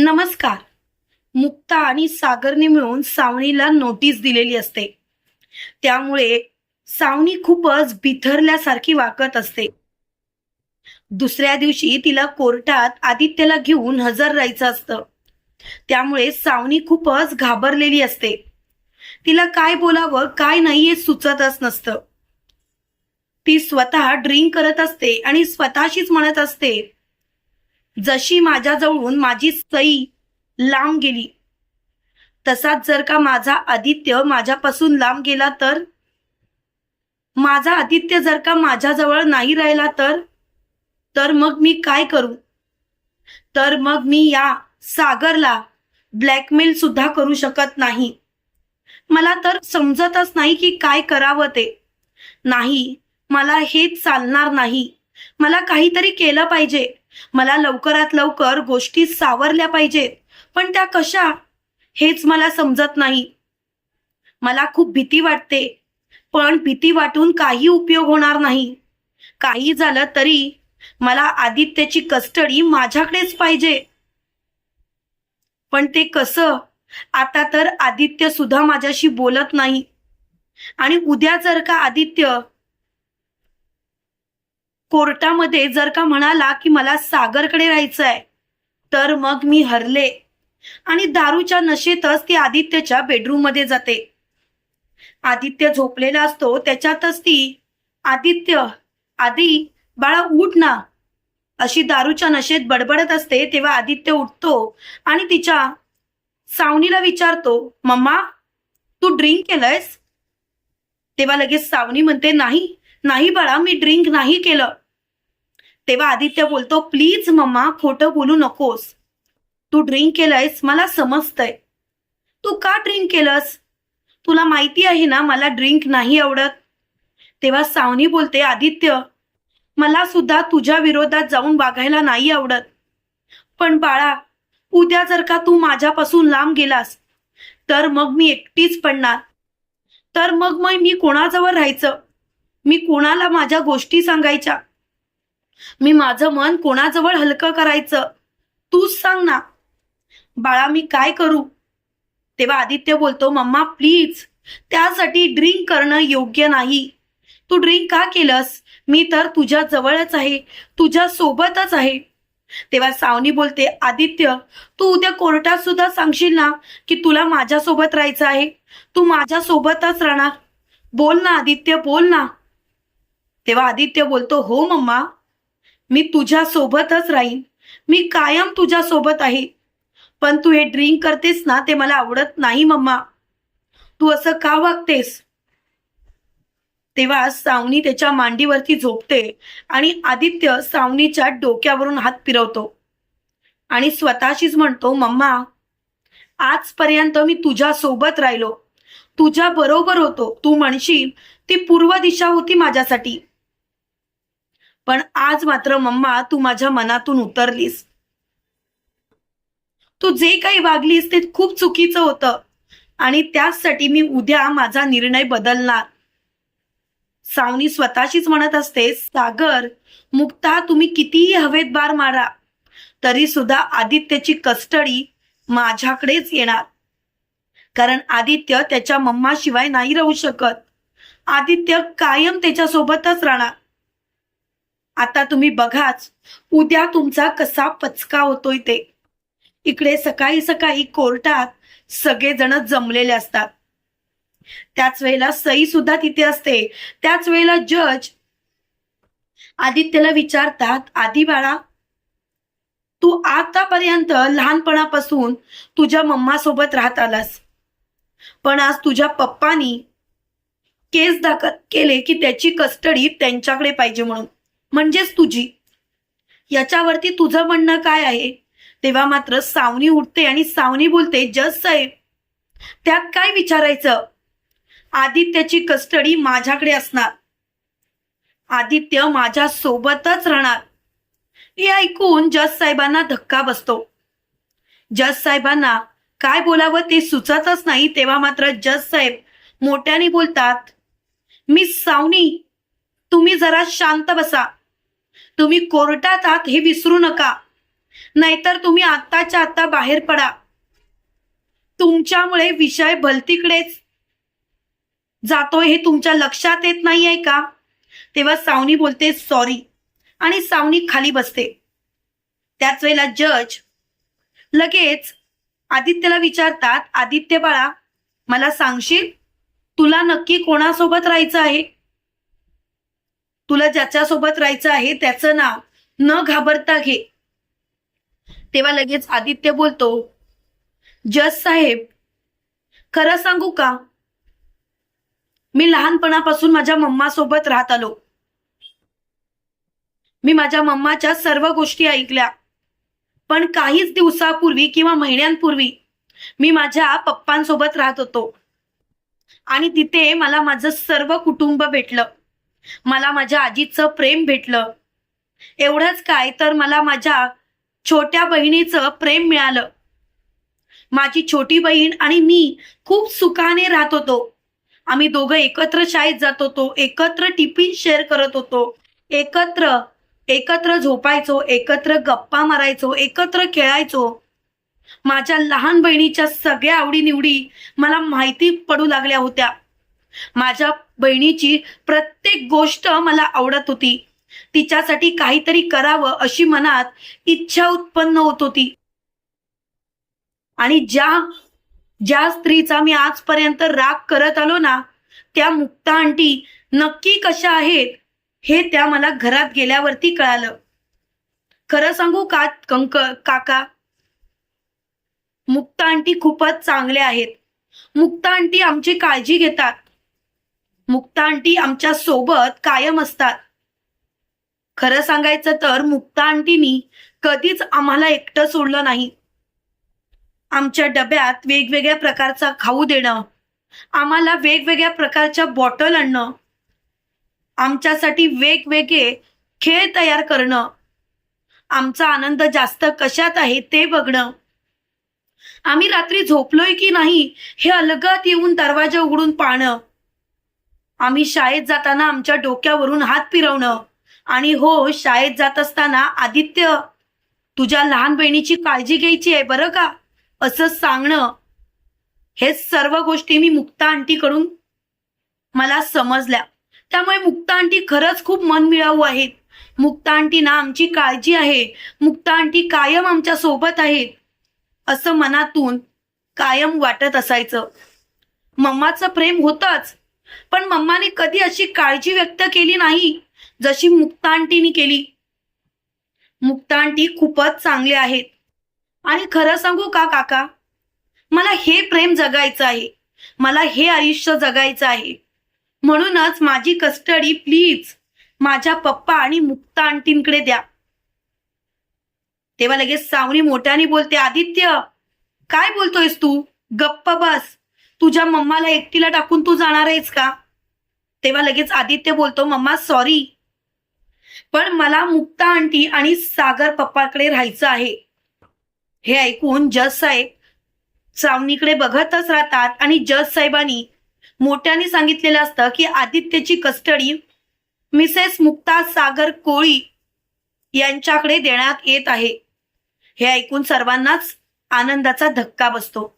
नमस्कार. मुक्ता आणि सागरने मिळून सावणीला नोटीस दिलेली असते. त्यामुळे सावनी खूपच बिथरल्यासारखी वागत असते. दुसऱ्या दिवशी तिला कोर्टात आदित्यला घेऊन हजर राहायचं असतं. त्यामुळे सावणी खूपच घाबरलेली असते. तिला काय बोलावं काय नाही हे सुचतच नसतं. ती स्वतः ड्रिंक करत असते आणि स्वतःशीच म्हणत असते जशी माझ्याजवळून माझी सई लांब गेली तसाच जर का माझा आदित्य माझ्यापासून लांब गेला तर माझा आदित्य जर का माझ्याजवळ नाही राहिला तर तर मग मी काय करू? तर मग मी या सागरला ब्लॅकमेल सुद्धा करू शकत नाही. मला तर समजतच नाही की काय करावं ते. नाही मला हेच चालणार नाही. मला काहीतरी केलं पाहिजे. मला लवकरात लवकर गोष्टी सावरल्या पाहिजेत पण त्या कशा? हेच मला समजत नाही. मला खूप भीती वाटते पण भीती वाटून काही उपयोग होणार नाही. काही झालं तरी मला आदित्यची कस्टडी माझ्याकडेच पाहिजे. पण ते कसं? आता तर आदित्य सुद्धा माझ्याशी बोलत नाही. आणि उद्या जर का आदित्य कोर्टामध्ये जर का म्हणाला की मला सागरकडे राहायचं आहे तर मग मी हरले. आणि दारूच्या नशेतच ती आदित्यच्या बेडरूममध्ये जाते. आदित्य झोपलेला असतो त्याच्यातच ती आदित्य आदी बाळा उठ ना. अशी दारूच्या नशेत बडबडत असते तेव्हा आदित्य उठतो आणि तिच्या सावनीला विचारतो मम्मा तू ड्रिंक केलंयस? तेव्हा लगेच सावनी म्हणते नाही नाही बाळा मी ड्रिंक नाही केलं. तेव्हा आदित्य बोलतो प्लीज मम्मा खोटं बोलू नकोस. तू ड्रिंक केलंयस मला समजतंय. तू का ड्रिंक केलंस? तुला माहिती आहे ना मला ड्रिंक नाही आवडत. तेव्हा सावनी बोलते आदित्य मला सुद्धा तुझ्या विरोधात जाऊन वागायला नाही आवडत. पण बाळा उद्या जर का तू माझ्यापासून लांब गेलास तर मग मी एकटीच पडणार. तर मग मग मी कोणाजवळ राहायचं? मी कोणाला माझ्या गोष्टी सांगायच्या? मी माझं मन कोणाजवळ हलकं करायचं? तूच सांग ना. बाळा मी काय करू? तेव्हा आदित्य बोलतो मम्मा प्लीज. त्यासाठी ड्रिंक करणं योग्य नाही. तू ड्रिंक का केलंस? मी तर तुझ्या जवळच आहे. तुझ्या सोबतच आहे. तेव्हा सावनी बोलते आदित्य तू उद्या कोर्टात सुद्धा सांगशील ना की तुला माझ्यासोबत राहायचं आहे? तू माझ्या सोबतच राहणार. बोल ना आदित्य बोल ना. तेव्हा आदित्य बोलतो हो मम्मा. मी तुझ्या सोबतच राहीन. मी कायम तुझ्या सोबत आहे. पण तू हे ड्रिंक करतेस ना ते मला आवडत नाही मम्मा. तू असं का वागतेस? तेव्हा सावनी त्याच्या मांडीवरती झोपते आणि आदित्य सावनीच्या डोक्यावरून हात फिरवतो. आणि स्वतःशीच म्हणतो मम्मा आजपर्यंत मी तुझ्या सोबत राहिलो. तुझ्या बरोबर होतो. तू म्हणशील ती पूर्व दिशा होती माझ्यासाठी. पण आज मात्र मम्मा तू माझ्या मनातून उतरलीस. तू जे काही वागलीस ते खूप चुकीचं होतं. आणि त्याचसाठी मी उद्या माझा निर्णय बदलणार. सावनी स्वतःशीच म्हणत असते सागर मुक्ता तुम्ही कितीही हवेत बार मारा तरी सुद्धा आदित्यची कस्टडी माझ्याकडेच येणार. कारण आदित्य त्याच्या मम्माशिवाय नाही राहू शकत. आदित्य कायम त्याच्यासोबतच राहणार. आता तुम्ही बघाच उद्या तुमचा कसा पचका होतोय ते. इकडे सकाळी सकाळी कोर्टात सगळेजण जमलेले असतात. त्याच वेळेला सई सुद्धा तिथे असते. त्याच वेळेला जज आदित्यला विचारतात आधी बाळा तू आतापर्यंत लहानपणापासून तुझ्या मम्मा सोबत राहत आलास. पण आज तुझ्या पप्पानी केस दाखल केले की त्याची कस्टडी त्यांच्याकडे पाहिजे म्हणून. म्हणजेच तुझी. याच्यावरती तुझं म्हणणं काय आहे? तेव्हा मात्र सावनी उठते आणि सावनी बोलते जज साहेब त्यात काय विचारायचं? आदित्याची कस्टडी माझ्याकडे असणार. आदित्य माझ्या सोबतच राहणार. हे ऐकून जज साहेबांना धक्का बसतो. जज साहेबांना काय बोलावं ते सुचतच नाही तेव्हा मात्र जज साहेब मोठ्याने बोलतात मी सावनी तुम्ही जरा शांत बसा. तुम्ही कोर्टात आहात हे विसरू नका. नाहीतर तुम्ही आत्ताच्या आत्ता बाहेर पडा. तुमच्यामुळे विषय भलतीकडेच जातोय हे तुमच्या लक्षात येत नाही आहे का? तेव्हा सावनी बोलते सॉरी आणि सावनी खाली बसते. त्याच वेळेला जज लगेच आदित्यला विचारतात आदित्य बाळा मला सांगशील? तुला नक्की कोणासोबत राहायचं आहे? तुला ज्याच्यासोबत राहायचं आहे त्याचं नाव न घाबरता घे. तेव्हा लगेच आदित्य बोलतो जज साहेब खरं सांगू का? मी लहानपणापासून माझ्या मम्मा सोबत राहत आलो. मी माझ्या मम्माच्या सर्व गोष्टी ऐकल्या. पण काहीच दिवसापूर्वी किंवा महिन्यांपूर्वी मी माझ्या पप्पांसोबत राहत होतो. आणि तिथे मला माझं सर्व कुटुंब भेटलं. मला माझ्या आजीचं प्रेम भेटलं. एवढंच काय तर मला माझ्या छोट्या बहिणीचं प्रेम मिळालं. माझी छोटी बहीण आणि मी खूप सुखाने राहत होतो. आम्ही दोघं एकत्र शाळेत जात होतो एकत्र टिफिन शेअर करत होतो. एकत्र एकत्र झोपायचो एकत्र गप्पा मारायचो एकत्र खेळायचो. माझ्या लहान बहिणीच्या सगळ्या आवडीनिवडी मला माहिती पडू लागल्या होत्या. माझ्या बहिणीची प्रत्येक गोष्ट मला आवडत होती. तिच्यासाठी काहीतरी करावं अशी मनात इच्छा उत्पन्न होत होती. आणि ज्या ज्या स्त्रीचा मी आजपर्यंत राग करत आलो ना त्या मुक्ता आंटी नक्की कशा आहेत हे त्या मला घरात गेल्यावरती कळालं. खरं सांगू का कंक काका? मुक्ता आंटी खूपच चांगल्या आहेत. मुक्ता आंटी आमची काळजी घेतात. मुक्ता आंटी आमच्यासोबत कायम असतात. खरं सांगायचं तर मुक्ता आंटीनी कधीच आम्हाला एकटं सोडलं नाही. आमच्या डब्यात वेगवेगळ्या प्रकारचा खाऊ देणं आम्हाला वेगवेगळ्या प्रकारच्या बॉटल आणणं आमच्यासाठी वेगवेगळे खेळ तयार करणं आमचा आनंद जास्त कशात आहे ते बघणं. आम्ही रात्री झोपलोय की नाही हे अलगत येऊन दरवाजा उघडून पाहणं. आम्ही शाळेत जाताना आमच्या डोक्यावरून हात फिरवणं. आणि हो शाळेत जात असताना आदित्य तुझ्या लहान बहिणीची काळजी घ्यायची आहे बरं का? असं सांगणं हे सर्व गोष्टी मी मुक्ता आंटीकडून मला समजल्या. त्यामुळे मुक्ता आंटी खरंच खूप मन मिळावू आहेत. मुक्ता आंटीना आमची काळजी आहे. मुक्ता आंटी कायम आमच्यासोबत आहेत. असं मनातून कायम वाटत असायचं. मम्माचं प्रेम होतंच. पण मम्माने कधी अशी काळजी व्यक्त केली नाही जशी मुक्ता आंटीनी केली. मुक्ता आंटी खूपच चांगले आहेत. आणि खरं सांगू का काका? मला हे प्रेम जगायचं आहे. मला हे आयुष्य जगायचं आहे. म्हणूनच माझी कस्टडी प्लीज माझ्या पप्पा आणि मुक्ता आंटींकडे द्या. तेव्हा लगेच सावनी मोठ्याने बोलते आदित्य काय बोलतोयस तू? गप्प बस. तुझ्या मम्माला एकटीला टाकून तू जाणार आहेस का? तेव्हा लगेच आदित्य बोलतो मम्मा सॉरी पण मला मुक्ता आंटी आणि सागर पप्पाकडे राहायचं आहे. हे ऐकून जज साहेब सावनीकडे बघतच राहतात आणि जज साहेबांनी मोठ्याने सांगितलेलं असतं की आदित्यची कस्टडी मिसेस मुक्ता सागर कोळी यांच्याकडे देण्यात येत आहे. हे ऐकून सर्वांनाच आनंदाचा धक्का बसतो.